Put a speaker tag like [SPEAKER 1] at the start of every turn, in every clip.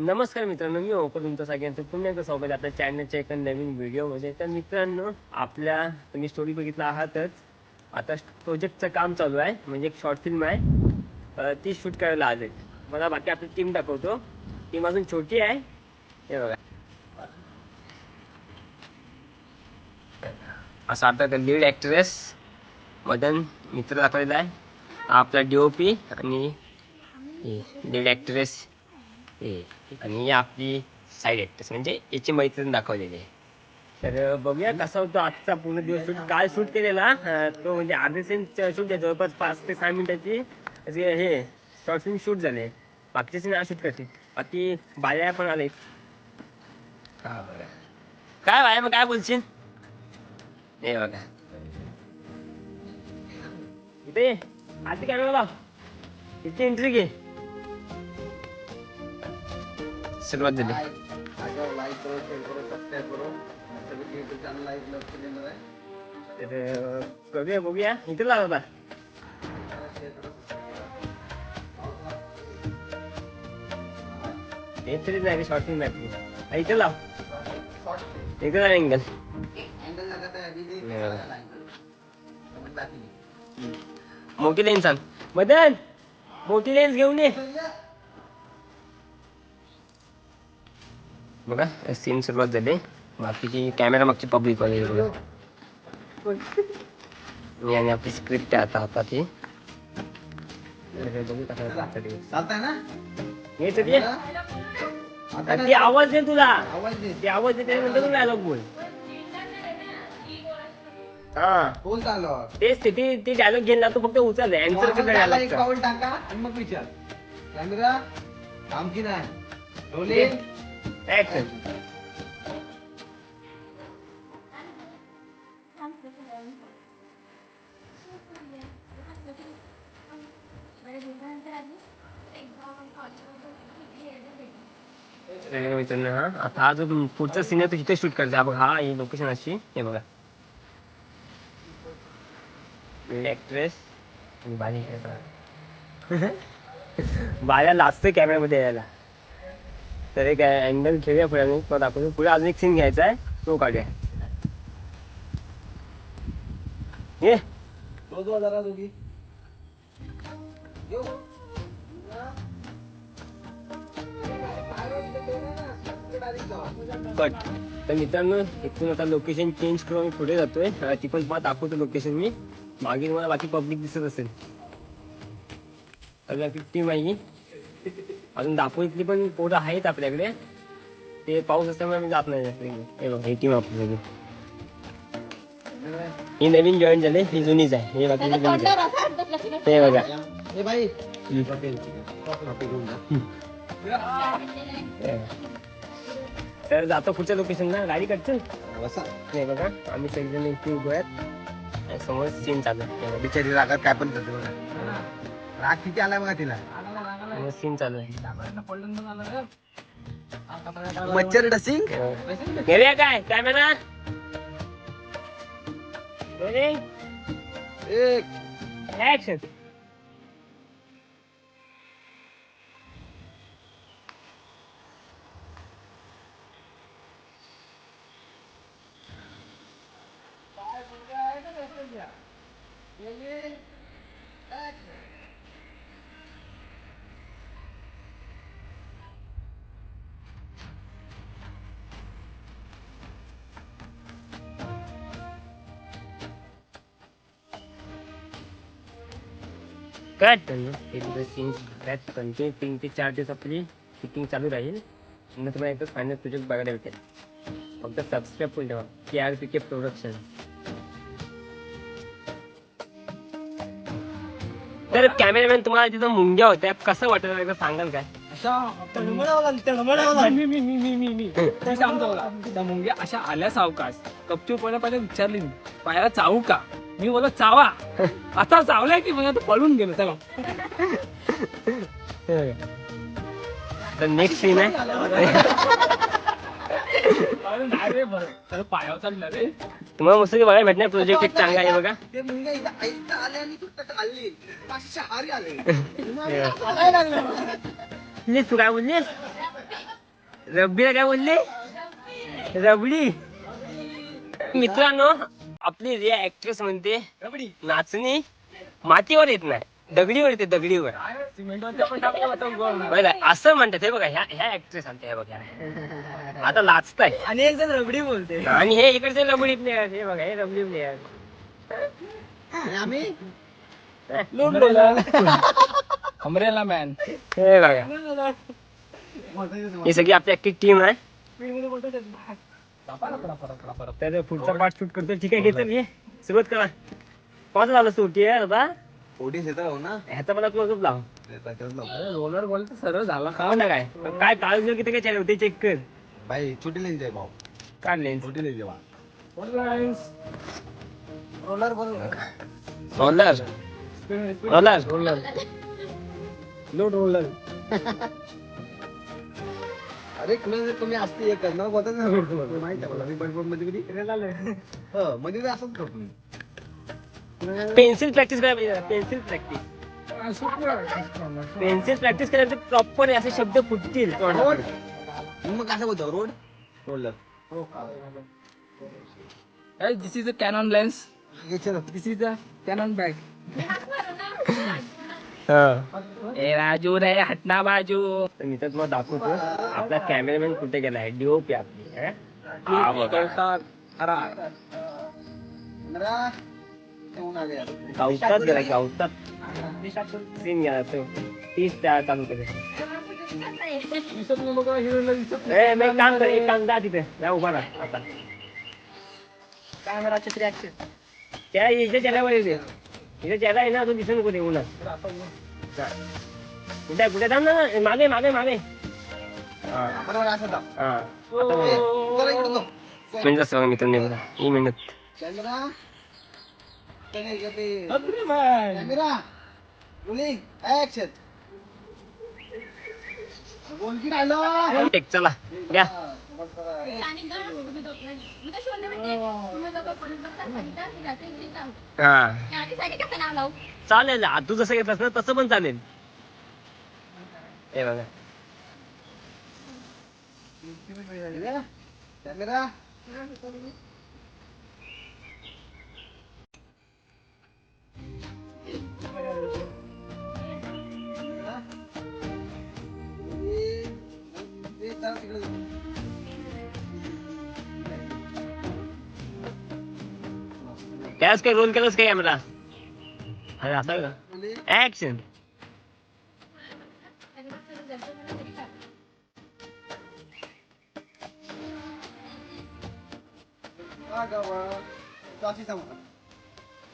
[SPEAKER 1] नमस्कार मित्रांनो मी ओपर तुमचं सगळ्यांचं. पुन्हा एकदा स्वागत आता चॅनलच्या एका नवीन व्हिडिओमध्ये तर मित्रांनो आपल्या तुम्ही स्टोरी बघितला आहातच. आता प्रोजेक्टचं काम चालू आहे म्हणजे एक शॉर्ट फिल्म आहे. ती शूट करायला आले मला बाकी आपली टीम दाखवतो. टीम अजून छोटी आहे. हे बघा. असं आता लीड ॲक्ट्रेस मदन मित्र दाखवलेला आहे. आपला डी ओ पी आणि लीड ॲक्ट्रेस हे आणि ही आपली साईड ॲक्ट्रेस म्हणजे याची मैत्रीण दाखवलेली आहे तर बघूया कसा होतो आजचा पूर्ण दिवस शूट काल शूट केलेला तो म्हणजे अर्धे सीन शूट आहे जवळपास पाच ते सहा मिनिटाची हे शॉर्ट फिल्म शूट झाले बाकीचे सीन शूट करते बाकी बाया पण आले हा बघा काय बाया मग काय बोलशील हे बघा इथे आधी कॅमेरा लाव इथे एंट्री घे सुरुवात झाली. तर करूया बघूया. इथे लाव आता ते तरी नाही शॉर्टिंग फिल्म नाही इथे लाव. इथे लाव अँगल मोठी लेन्स आण. मदन मोठी लेन्स घेऊन ये. बघा सीन सुरुवात झाली. बाकीची कॅमेरा मागची पब्लिक वगैरे बघा. आणि आपली स्क्रिप्ट आहे आता हाताची. कसं ते.
[SPEAKER 2] ना?
[SPEAKER 1] आवाज दे तुला.
[SPEAKER 2] आवाज दे.
[SPEAKER 1] ती आवाज देते नंतर तू डायलॉग बोल. हा. तेच ते डायलॉग घेणार तू फक्त उचल. अँसर डायलॉग
[SPEAKER 2] पाऊल टाका आणि मग विचार. कॅमेरा काम की नाही. डोले
[SPEAKER 1] मित्रांनो हा आता हा जो पुढचा सीन आहे तो इथे शूट करते. हा बघा हा ही लोकेशन अशी हे बघा. ऍक्ट्रेस बारी बाया लाजतोय कॅमेऱ्यामध्ये यायला. तर एक अँगल घेऊया पुढे मग दाखवतो. पुढे अजून एक सीन घ्यायचा आहे. तो काढूया. ये. कट. तर मित्रांनो इथून आता लोकेशन चेंज करून मी पुढे जातोय. ती पण तुम्हाला दाखवतो लोकेशन मी. मागे मला बाकी पब्लिक दिसत असेल. आहे ही. अजून दापोलीतली पण पोरं आहेत आपल्याकडे. ते पाऊस असल्यामुळे मी जात नाही जास्त. हे बघा ही टीम आपल्याकडे ही नवीन जॉईन झाली ही जुनीच आहे. हे बाकी जुनीच आहे. हे बघा.
[SPEAKER 2] ए बाई.
[SPEAKER 1] हम्म. तर जातो पुढच्या लोकेशनला गाडी काढतो.
[SPEAKER 2] बसा.
[SPEAKER 1] नाही बघा आम्ही सगळेजण इथे उभे आहेत. आणि समोर सीन चालू आहे. हे
[SPEAKER 2] बिचारी रागात काय पण करते बघा. राग किती आलाय बघा तिला.
[SPEAKER 1] बघा सीन चालू आहे.
[SPEAKER 2] मच्छर डसिंग?
[SPEAKER 1] गेले काय कॅमेरा
[SPEAKER 2] एक.
[SPEAKER 1] ऍक्शन कट सीन कंटिन्यू तीन ते चार दिवस आपली शूटिंग चालू राहील. नंतर तुम्हाला एकदा फायनल प्रोजेक्ट बघायला भेटेल. फक्त सबस्क्राईब करून ठेवा. K R P K production तर कॅमेरामॅन तुम्हाला तिथं मुंग्या होत्या. कसं वाटत एकदा सांगाल काय?
[SPEAKER 3] मुंग्या अशा आल्या सावकाश. कपचूपणे पहिले विचारली मी. पायाला चावू का? मी बोललो चावा. आता चावलाय की म्हणजे तो पळून गेलो चला.
[SPEAKER 1] तर नेक्स्ट सीन आहे. तुम्हाला मस्त बघायला भेटणार प्रोजेक्ट एक चांगला आहे बघा.
[SPEAKER 2] तू
[SPEAKER 1] काय बोललीस? रबडीला काय बोलले? रबडी मित्रांनो आपली रिया ऍक्ट्रेस म्हणते
[SPEAKER 3] रबडी.
[SPEAKER 1] नाचणी मातीवर येत नाही दगडीवर येते दगडीवर. बरं असं म्हणतात हे बघा ह्या ह्या ऍक्ट्रेस आमच्या हे बघा. आता लाचताय
[SPEAKER 3] आणि एक जण रबडी बोलते.
[SPEAKER 1] आणि हे इकडचे रबडी प्लेयर हे बघा हे रबडी प्लेयर
[SPEAKER 2] आम्ही?
[SPEAKER 3] अमरेला मॅन
[SPEAKER 1] हे बघा. ही सगळी आपली अख्खी टीम आहे. तर पुढचा पार्ट शूट करतो. ठीक आहे घेतो मी. सुरुवात करा. कोणाचं झालं सुटी आहे आता
[SPEAKER 2] हो ना.
[SPEAKER 1] ह्याचा मला क्लोजअप लाव.
[SPEAKER 3] रोलर बॉल तर सरळ झाला.
[SPEAKER 1] खाऊ ना काय काय काळजी किती काय चालू ते चेक कर.
[SPEAKER 2] भाई छोटी लेन्स आहे भाऊ.
[SPEAKER 1] काढ लेन्स
[SPEAKER 2] छोटी लेन्स आहे
[SPEAKER 3] roller
[SPEAKER 2] roller
[SPEAKER 1] roller roller roller
[SPEAKER 3] load roller
[SPEAKER 2] अरे कुणा तुम्ही असते एक करणार कोणताच. माहिती आहे मला. मी बचपनमध्ये कधी हो मध्ये तर असंच करतो मी.
[SPEAKER 1] पेन्सिल प्रॅक्टिस करायला पाहिजे पेन्सिल प्रॅक्टिस. पेन्सिल प्रॅक्टिस करायला प्रॉपर असे शब्द फुटतील.
[SPEAKER 2] रोड? मग कसं बोलतो? Road? Roller
[SPEAKER 3] this is a Canon lens
[SPEAKER 2] चलो.
[SPEAKER 3] This is a Canon bag ए राजू रे हटना बाजू.
[SPEAKER 1] मी तर तुम्हाला दाखवतो. आपला कॅमेरामॅन कुठे गेलाय डीओपी आपली. गावतात गेला गावतात. सीन गेला तो. तीच त्या चालू केलं
[SPEAKER 3] दिसत नाही बघा हिरोला दिसत
[SPEAKER 1] ए मी एक काम कर एक काम जा तिथे. जा उभा राहा आता.
[SPEAKER 3] कॅमेराचे
[SPEAKER 1] त्या इथे चेहऱ्यावर येते इथे चेहरा आहे ना तो दिसून नको ते उन्हात कुठे कुठे थांब ना मागे मागे मागे. हा.
[SPEAKER 2] बरोबर असं दाब.
[SPEAKER 1] हा आता
[SPEAKER 2] ए,
[SPEAKER 1] बघा. ही मिनिट.
[SPEAKER 2] कॅमेरा. त्याने इकडे ते-
[SPEAKER 3] अग्रीमॅन
[SPEAKER 2] कॅमेरा रोलिंग ऍक्शन बोल की राहिलं
[SPEAKER 1] टेक चला. घ्या. हा. चालेल आ, तू जसं घेतलास ना तसं पण चालेल. हे बघा.
[SPEAKER 2] कॅमेरा.
[SPEAKER 1] त्याच काय रोल केलास काय कॅमेरा अरे असं का? ऍक्शन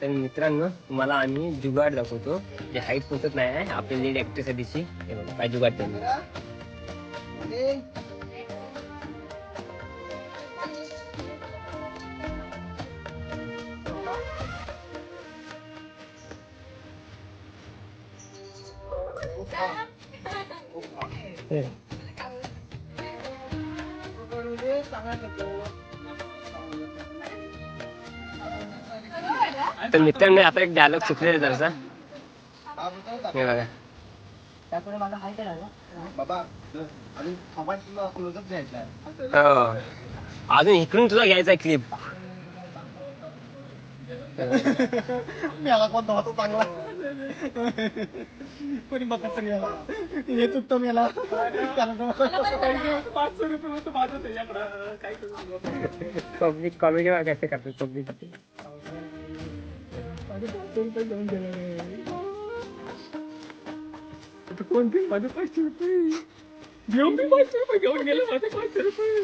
[SPEAKER 1] तर मित्रांनो तुम्हाला आम्ही जुगाड दाखवतो. जे हाईट पोचत नाही आपली लीड ऍक्ट्रेस आहे तिची काय जुगाड त्यांनी. तर मित्रांनो आता एक डायलॉग चुकलेला जरासा. हे बघा. हो. अजून इकडून तुला घ्यायचा क्लिप
[SPEAKER 2] मी आला कोणता होता चांगला. कोणी बघत तरी आला येत उत्तम याला.
[SPEAKER 3] पाचशे रुपये होतं माझं त्याच्याकडं काय करू?
[SPEAKER 1] पब्लिक कॉमेडी कैसे करते पब्लिक?
[SPEAKER 3] माझे पाचशे रुपये घेऊन गेले आता कोणते माझे पाचशे रुपये? घेऊन मी पाचशे रुपये घेऊन गेले माझे पाचशे रुपये.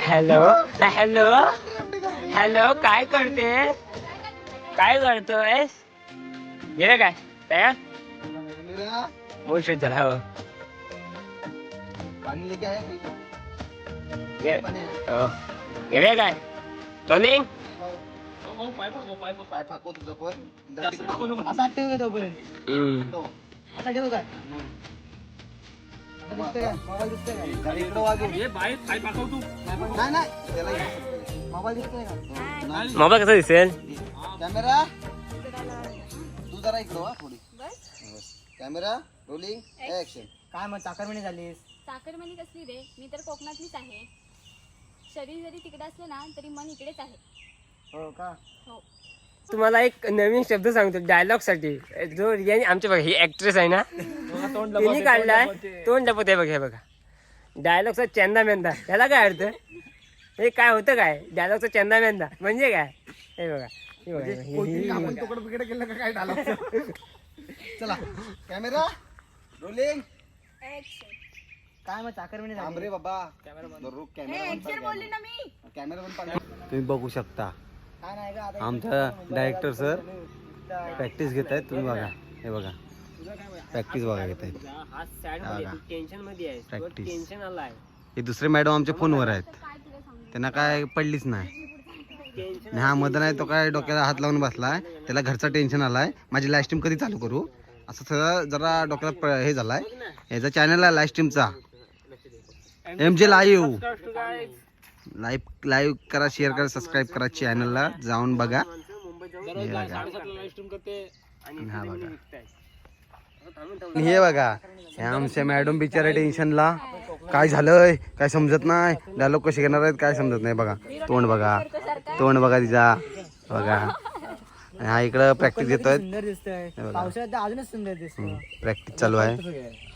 [SPEAKER 1] Hello hello. हॅलो काय करते काय करतोय गेले काय? तयार? मोशन झाला हो. गे- हो. गेले काय? टोलिंग
[SPEAKER 3] पाय पकडो, पाय पकडो.
[SPEAKER 2] पाय फाको तुझं पण
[SPEAKER 3] जास्त नको नको.
[SPEAKER 2] असा ठेव तोपर्यंत
[SPEAKER 1] हम्म.
[SPEAKER 2] असा ठेवू काय दिसतंय का मोबाईल दिसतंय का जरा इकडं वाजव
[SPEAKER 3] हे बाहेर पाय पाकव तू
[SPEAKER 2] नाही नाही त्याला मोबाईल दिसतोय का नाही.
[SPEAKER 1] मोबाईल कसा दिसेल
[SPEAKER 2] कॅमेरा तू जरा इकडं वा थोडी कॅमेरा रोलिंग ऍक्शन
[SPEAKER 4] काय मग चाकरमणी झालीस
[SPEAKER 5] साखरमणी कसली रे मी तर कोकणातलीच आहे शरीर जरी तिकडे असलं ना तरी मन इकडेच आहे
[SPEAKER 4] हो का?
[SPEAKER 5] हो.
[SPEAKER 1] तुम्हाला एक नवीन शब्द सांगतो डायलॉगसाठी. जो रियाने आमच्या बघा ही ऍक्ट्रेस आहे ना
[SPEAKER 3] तोंड
[SPEAKER 1] तिने काढलाय तोंड लपत आहे बघा हे बघा. डायलॉगचा चंदा मेंदा. त्याला काय अर्थ? हे काय होतं काय? डायलॉगचा चंदा मेंदा. म्हणजे काय? हे बघा हे हे हे-
[SPEAKER 2] केलं का काय डायलॉग चला कॅमेरा रोलिंग
[SPEAKER 4] काय मग चाकरमणी
[SPEAKER 2] थांब
[SPEAKER 4] झाली?
[SPEAKER 2] रे बाबा. दररोज कॅमेरा
[SPEAKER 5] बोलली ना मी.
[SPEAKER 2] कॅमेरा तुम्ही बघू शकता. आमचा डायरेक्टर सर प्रॅक्टिस घेत आहेत. तुम्ही बघा. हे बघा. प्रॅक्टिस बघा घेत आहेत.
[SPEAKER 1] प्रॅक्टिस
[SPEAKER 2] हे दुसरे मॅडम आमच्या फोनवर आहेत. त्यांना काय पडलीच नाही. हा मदन आहे तो काय डोक्याला हात लावून बसलाय. त्याला घरचा टेन्शन आलाय. माझी लाईव्ह स्ट्रीम कधी चालू करू? असं सगळं जरा डोक्याला प- हे झालाय. याचा चॅनल आहे live स्ट्रीमचा M J live live live करा शेअर करा सबस्क्राईब करा चॅनलला जाऊन बघा. हे बघा. हा बघा. आणि हे बघा हे आमच्या मॅडम बिचारा टेन्शनला काय झालंय? काय समजत नाही. डायलॉग कसे घेणार आहेत? काय समजत नाही बघा. तोंड बघा. तोंड बघा तिचा. बघा. आणि हा इकडं प्रॅक्टिस घेतोय.
[SPEAKER 4] सुंदर दिसतोय.
[SPEAKER 2] हे बघा.
[SPEAKER 4] पावसाळ्यात अजूनच सुंदर दिसतो
[SPEAKER 2] प्रॅक्टिस चालू आहे.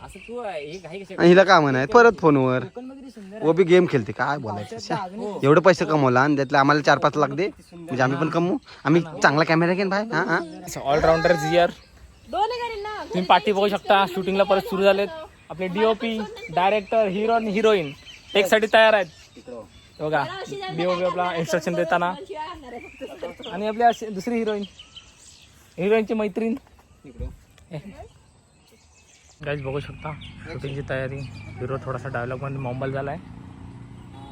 [SPEAKER 1] असं तू हे काही कशा
[SPEAKER 2] आणि हिला काय म्हणाय परत फोनवर.
[SPEAKER 4] कोकण सुंदर
[SPEAKER 2] बी गेम खेळते काय बोलायचं? एवढे पैसे कमवला आणि त्यातले आम्हाला चार पाच लाख दे. म्हणजे आम्ही पण कमवू. आम्ही चांगला कॅमेरा घेईन भाई हा हा.
[SPEAKER 3] ऑलराऊंडर
[SPEAKER 5] ना.
[SPEAKER 3] तुम्ही पाठी बघू शकता. शूटिंगला परत सुरू झालेत. आपले डीओपी डायरेक्टर हिरो आणि हिरोईन टेकसाठी तयार आहेत. हे बघा डीओपी आपला इन्स्ट्रक्शन देताना. आणि आपली अशी दुसरी हिरोईन हिरोईनची मैत्रीण. गाईज बघू शकता शूटिंगची तयारी. हिरो थोडासा डायलॉगमध्ये मोबाईल झालाय.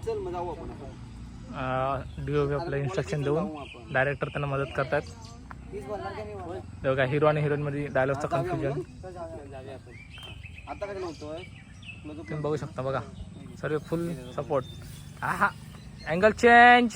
[SPEAKER 2] चल मग जाऊ आपण
[SPEAKER 3] डीओपी आपलं इन्स्ट्रक्शन देऊन डायरेक्टर त्यांना मदत करतात. बघा हिरो आणि हिरोईन मध्ये डायलॉगचं कन्फ्युजन
[SPEAKER 2] आता काय नव्हतोय?
[SPEAKER 3] तुम्ही बघू शकता बघा. सर्व फुल सपोर्ट हा हा अँगल चेंज